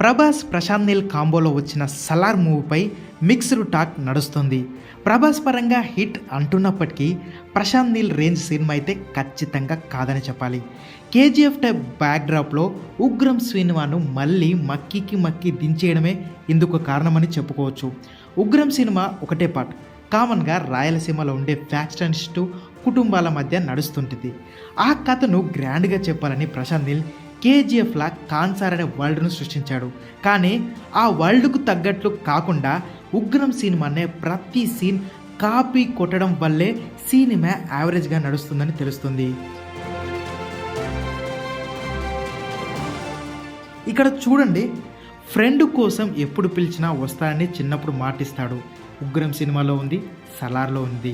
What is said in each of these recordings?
ప్రభాస్ ప్రశాంత్ నీల్ కాంబోలో వచ్చిన Salaar మూవీపై mixed talk నడుస్తుంది. ప్రభాస్ పరంగా హిట్ అంటున్నప్పటికీ ప్రశాంత్ నీల్ రేంజ్ సినిమా అయితే ఖచ్చితంగా కాదని చెప్పాలి. కేజీఎఫ్ టైప్ బ్యాక్డ్రాప్లో ఉగ్రం సినిమాను మళ్ళీ మక్కీకి మక్కి దించేయడమే ఇందుకు కారణమని చెప్పుకోవచ్చు. ఉగ్రం సినిమా ఒకటే పార్ట్. కామన్గా రాయలసీమలో ఉండే ఫ్యాక్షనిస్టు కుటుంబాల మధ్య నడుస్తుంటుంది. ఆ కథను గ్రాండ్గా చెప్పాలని ప్రశాంత్ నీల్ కేజీఎఫ్లా కాన్సార్ అనే వరల్డ్ను సృష్టించాడు. కానీ ఆ వరల్డ్కు తగ్గట్లు కాకుండా ఉగ్రం సినిమానే ప్రతి సీన్ కాపీ కొట్టడం వల్లే సినిమా యావరేజ్గా నడుస్తుందని తెలుస్తుంది. ఇక్కడ చూడండి ఫ్రెండ్ కోసం ఎప్పుడు పిలిచినా వస్తానని చిన్నప్పుడు మాటిస్తాడు. ఉగ్రం సినిమాలో ఉంది సలార్లో ఉంది.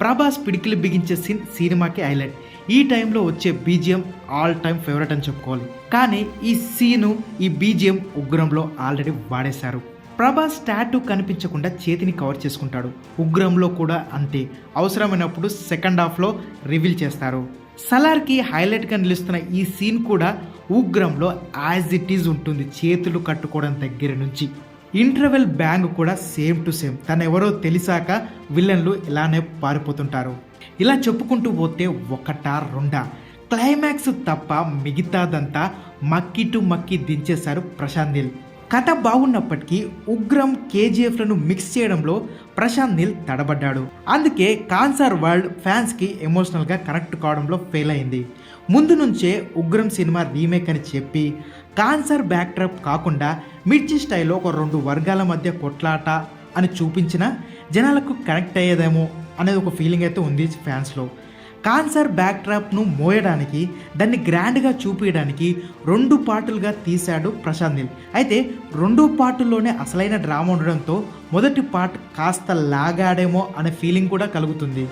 ప్రభాస్ పిడికిలు బిగించే సీన్ సినిమాకి హైలైట్. ఈ టైంలో వచ్చే బీజిఎం ఆల్ టైమ్ ఫేవరెట్ అని చెప్పుకోవాలి. కానీ ఈ సీను ఈ బీజిఎం ఉగ్రంలో ఆల్రెడీ వాడేశారు. ప్రభాస్ టాటూ కనిపించకుండా చేతిని కవర్ చేసుకుంటాడు. ఉగ్రంలో కూడా అంతే. అవసరమైనప్పుడు సెకండ్ హాఫ్లో రివీల్ చేస్తారు. సలార్కి హైలైట్గా నిలుస్తున్న ఈ సీన్ కూడా ఉగ్రంలో యాజ్ ఇట్ ఈజ్ ఉంటుంది. చేతులు కట్టుకోవడం దగ్గర నుంచి. ఇంటర్వెల్ బ్యాంగ్ కూడా సేమ్ టు సేమ్. తను ఎవరో తెలిసాక విలన్లు ఇలానే పారిపోతుంటారు. ఇలా చెప్పుకుంటూ పోతే ఒకటా రెండా? క్లైమాక్స్ తప్ప మిగతాదంతా మక్కి టు మక్కి దించేశారు ప్రశాంత్ నీల్. కథ బాగున్నప్పటికీ ఉగ్రం కేజీఎఫ్లను మిక్స్ చేయడంలో ప్రశాంత్ నీల్ తడబడ్డాడు. అందుకే కాన్సర్ వరల్డ్ ఫ్యాన్స్కి ఎమోషనల్గా కనెక్ట్ కావడంలో ఫెయిల్ అయింది. ముందు నుంచే ఉగ్రం సినిమా రీమేక్ అని చెప్పి కాన్సర్ బ్యాక్డ్రాప్ కాకుండా మిర్చి స్టైల్లో ఒక రెండు వర్గాల మధ్య కొట్లాట అని చూపించిన జనాలకు కనెక్ట్ అయ్యేదేమో అనేది ఒక ఫీలింగ్ అయితే ఉంది ఫ్యాన్స్లో. కాన్సర్ బ్యాక్డ్రాప్ను మోయడానికి దాన్ని గ్రాండ్గా చూపించడానికి రెండు పార్టులుగా తీశాడు ప్రశాంత్ నీల్. అయితే రెండు పార్టుల్లోనే అసలైన డ్రామా ఉండడంతో మొదటి పార్ట్ కాస్త లాగాడేమో అనే ఫీలింగ్ కూడా కలుగుతుంది.